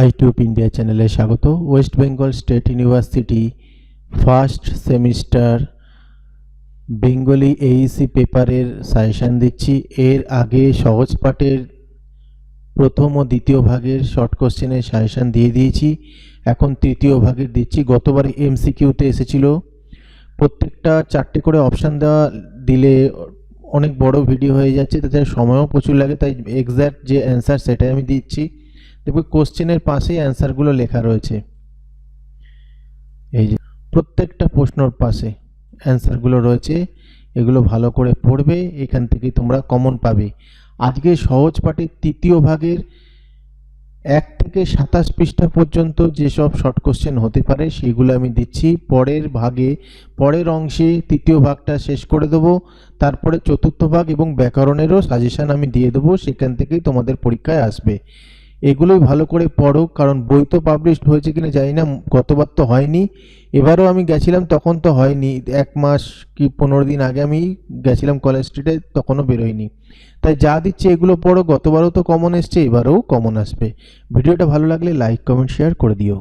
আইটিউব India চ্যানেলে স্বাগত। West Bengal State University first semester Bengali Aisi পেপারের সাজেশান দিচ্ছি। এর আগে সহজ পাঠের প্রথম ও দ্বিতীয় ভাগের শর্ট কোশ্চেনের সাজেশান দিয়ে দিয়েছি। এখন তৃতীয় ভাগের দিচ্ছি। গতবার এমসিকিউতে এসেছিল। প্রত্যেকটা চারটে করে অপশান দেওয়া দিলে অনেক বড় ভিডিও হয়ে যাচ্ছে, তাতে সময়ও প্রচুর লাগে, তাই এক্স্যাক্ট যে অ্যান্সার সেটাই আমি দিচ্ছি। দেখবে কোশ্চেনের পাশেই অ্যান্সারগুলো লেখা রয়েছে। এই যে, প্রত্যেকটা প্রশ্নর পাশে অ্যান্সারগুলো রয়েছে, এগুলো ভালো করে পড়বে, এখান থেকে তোমরা কমন পাবে। আজকে সহজ পাঠের তৃতীয় ভাগের এক থেকে সাতাশ পৃষ্ঠা পর্যন্ত যেসব শর্ট কোশ্চেন হতে পারে, সেগুলো আমি দিচ্ছি। পরের ভাগে, পরের অংশে তৃতীয় ভাগটা শেষ করে দেবো। তারপরে চতুর্থ ভাগ এবং ব্যাকরণেরও সাজেশান আমি দিয়ে দেবো, সেখান থেকেই তোমাদের পরীক্ষায় আসবে। এগুলোই ভালো করে পড়ো, কারণ বই তো পাবলিশড হয়েছে কিনা জানি না, গতবার তো হয়নি। এবারও আমি গেছিলাম, তখন তো হয়নি। এক মাস কি পনেরো দিন আগে আমি গেছিলাম কলেজ স্ট্রিটে তখনও বেরোয়নি। তাই যা দিচ্ছে এগুলো পড়ো, গতবারও তো কমন এসছে, এবারেও কমন আসবে। ভিডিওটা ভালো লাগলে লাইক কমেন্ট শেয়ার করে দিও।